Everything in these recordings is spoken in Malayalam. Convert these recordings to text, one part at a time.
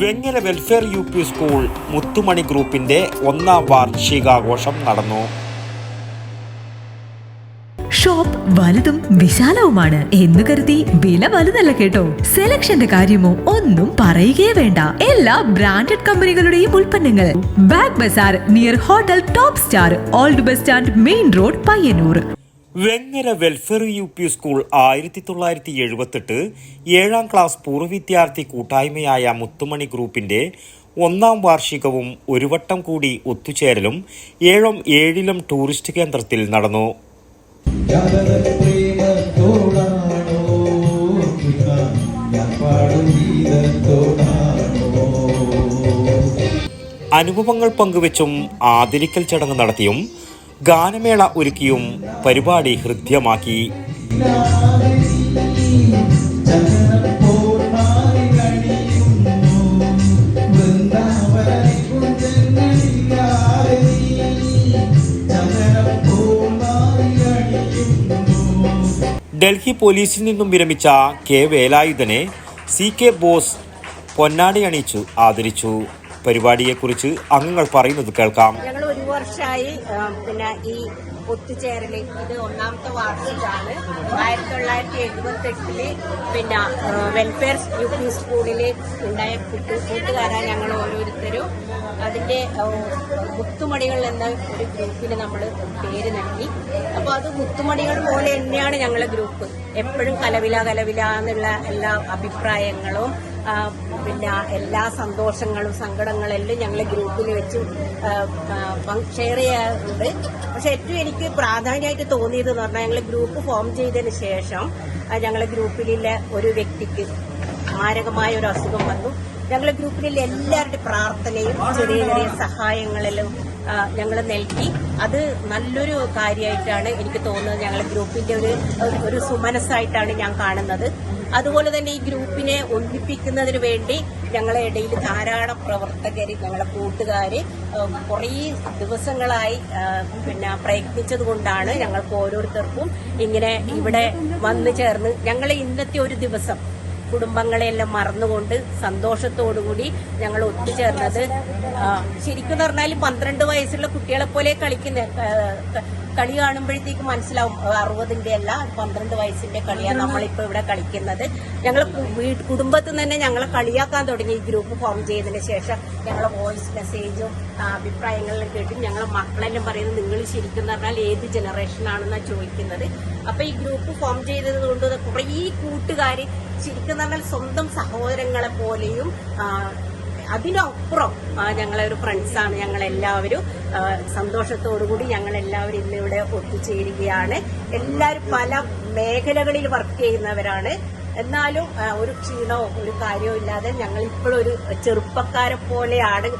Vengara welfare U P school Muthumani ഗ്രൂപ്പിന്റെ ഒന്നാം വാർഷികാഘോഷം നടന്നു. ഷോപ്പ് വലുതും വിശാലവുമാണ് എന്ന് കരുതി വില വലുതല്ല കേട്ടോ. സെലക്ഷന്റെ കാര്യമോ ഒന്നും പറയുകയേ വേണ്ട. എല്ലാ ബ്രാൻഡഡ് കമ്പനികളുടെയും ഉൽപ്പന്നങ്ങൾ. Bag bazaar near hotel top star old bus stand main road Payyanur. Vengara welfare U P school ആയിരത്തി തൊള്ളായിരത്തി എഴുപത്തെട്ട് ഏഴാം ക്ലാസ് പൂർവ വിദ്യാർത്ഥി കൂട്ടായ്മയായ മുത്തുമണി ഗ്രൂപ്പിന്റെ ഒന്നാം വാർഷികവും ഒരു വട്ടം കൂടി ഒത്തുചേരലും ഏഴും ഏഴിലും ടൂറിസ്റ്റ് കേന്ദ്രത്തിൽ നടന്നു. അനുഭവങ്ങൾ പങ്കുവച്ചും ആദരിക്കൽ ചടങ്ങ് നടത്തിയും ഗാനമേള ഒരുക്കിയും പരിപാടി ഹൃദ്യമാക്കി. ഡൽഹി പോലീസിൽ നിന്നും വിരമിച്ച കെ വേലായുധനെ സി കെ ബോസ് പൊന്നാടി അണിയിച്ചു ആദരിച്ചു. പരിപാടിയെക്കുറിച്ച് അംഗങ്ങൾ പറയുന്നത് കേൾക്കാം. വർഷമായി പിന്നെ ഈ ഒത്തുചേരൽ ഇത് ഒന്നാമത്തെ വാർഷികമാണ്. ആയിരത്തി തൊള്ളായിരത്തി എഴുപത്തി എട്ടിൽ പിന്നെ വെൽഫെയർ യു പി സ്കൂളിൽ ഉണ്ടായ കുട്ടി കൂട്ടുകാരാണ് ഞങ്ങൾ ഓരോരുത്തരും. അതിന്റെ മുത്തുമണികൾ എന്ന ഒരു ഗ്രൂപ്പിന് നമ്മൾ പേര് നൽകി. അപ്പോൾ അത് മുത്തുമണികൾ പോലെ തന്നെയാണ് ഞങ്ങളുടെ ഗ്രൂപ്പ്. എപ്പോഴും കലവില കലവില എന്നുള്ള എല്ലാ അഭിപ്രായങ്ങളും പിന്നെ എല്ലാ സന്തോഷങ്ങളും സങ്കടങ്ങളെല്ലാം ഞങ്ങൾ ഗ്രൂപ്പിൽ വെച്ച് ഷെയർ ചെയ്യാറുണ്ട്. പക്ഷെ ഏറ്റവും എനിക്ക് പ്രാധാന്യമായിട്ട് തോന്നിയത് എന്ന് പറഞ്ഞാൽ ഞങ്ങൾ ഗ്രൂപ്പ് ഫോം ചെയ്തതിന് ശേഷം ഞങ്ങൾ ഗ്രൂപ്പിലുള്ള ഒരു വ്യക്തിക്ക് മാരകമായ ഒരു അസുഖം വന്നു. ഞങ്ങളെ ഗ്രൂപ്പിലെ എല്ലാവരുടെയും പ്രാർത്ഥനയും ചെറിയ ചെറിയ സഹായങ്ങളിലും ഞങ്ങൾ നൽകി. അത് നല്ലൊരു കാര്യമായിട്ടാണ് എനിക്ക് തോന്നുന്നത് ഞങ്ങളെ ഗ്രൂപ്പിന്റെ ഒരു- ഒരു സുമനസ്സായിട്ടാണ് ഞാൻ കാണുന്നത്. അതുപോലെ തന്നെ ഈ ഗ്രൂപ്പിനെ ഒന്നിപ്പിക്കുന്നതിന് വേണ്ടി ഞങ്ങളെ ഇടയിൽ ധാരാളം പ്രവർത്തകർ ഞങ്ങളെ കൂട്ടുകാർ കുറേ ദിവസങ്ങളായി പിന്നെ പ്രയത്നിച്ചത് കൊണ്ടാണ് ഞങ്ങൾക്ക് ഓരോരുത്തർക്കും ഇങ്ങനെ ഇവിടെ വന്നു ചേർന്ന് ഞങ്ങളെ ഇന്നത്തെ ഒരു ദിവസം കുടുംബങ്ങളെയെല്ലാം മറന്നുകൊണ്ട് സന്തോഷത്തോടുകൂടി ഞങ്ങൾ ഒത്തുചേർന്നത്. ശരിക്കും പറഞ്ഞാൽ പന്ത്രണ്ട് വയസ്സുള്ള കുട്ടികളെ പോലെ കളിക്കുന്ന കളി കാണുമ്പോഴത്തേക്ക് മനസ്സിലാവും അറുപതിന്റെ അല്ല പന്ത്രണ്ട് വയസ്സിന്റെ കളിയാണ് നമ്മളിപ്പോ ഇവിടെ കളിക്കുന്നത്. ഞങ്ങൾ കുടുംബത്തിൽ തന്നെ ഞങ്ങളെ കളിയാക്കാൻ തുടങ്ങി. ഈ ഗ്രൂപ്പ് ഫോം ചെയ്തതിന് ശേഷം ഞങ്ങളെ വോയിസ് മെസ്സേജും അഭിപ്രായങ്ങളിലും അഭിപ്രായങ്ങളും കേട്ടും ഞങ്ങളെ മക്കളെല്ലാം പറയുന്നത് നിങ്ങൾ ശരിക്കും പറഞ്ഞാൽ ഏത് ജനറേഷനാണെന്നാണ് ചോദിക്കുന്നത്. അപ്പൊ ഈ ഗ്രൂപ്പ് ഫോം ചെയ്തത് കൊണ്ട് കുറേ കൂട്ടുകാർ ശരിക്കും പറഞ്ഞാൽ സ്വന്തം സഹോദരങ്ങളെ പോലെയും അതിനപ്പുറം ഞങ്ങളെ ഒരു ഫ്രണ്ട്സാണ് ഞങ്ങൾ എല്ലാവരും സന്തോഷത്തോടുകൂടി ഞങ്ങൾ എല്ലാവരും ഇന്നിവിടെ ഒത്തുചേരുകയാണ്. എല്ലാവരും പല മേഖലകളിൽ വർക്ക് ചെയ്യുന്നവരാണ്. എന്നാലും ഒരു ക്ഷീണമോ ഒരു കാര്യവും ഇല്ലാതെ ഞങ്ങൾ ഇപ്പോഴും ഒരു ചെറുപ്പക്കാരെ പോലെയാണ്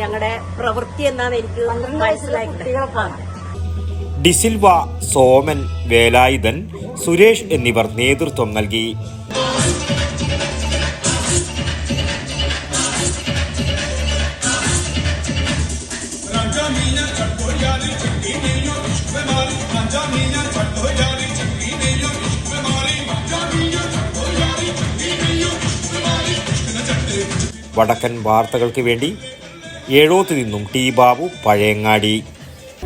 ഞങ്ങളുടെ പ്രവൃത്തി എന്നാണ് എനിക്ക് മനസ്സിലാക്കുന്നത് ഡിസിൽവ സോമൻ വേലായുധൻ സുരേഷ് എന്നിവർ നേതൃത്വം നൽകി. വടക്കൻ വാർത്തകൾക്ക് വേണ്ടി ഏഴോത്ത് നിന്നും ടി ബാബു പഴയങ്ങാടി.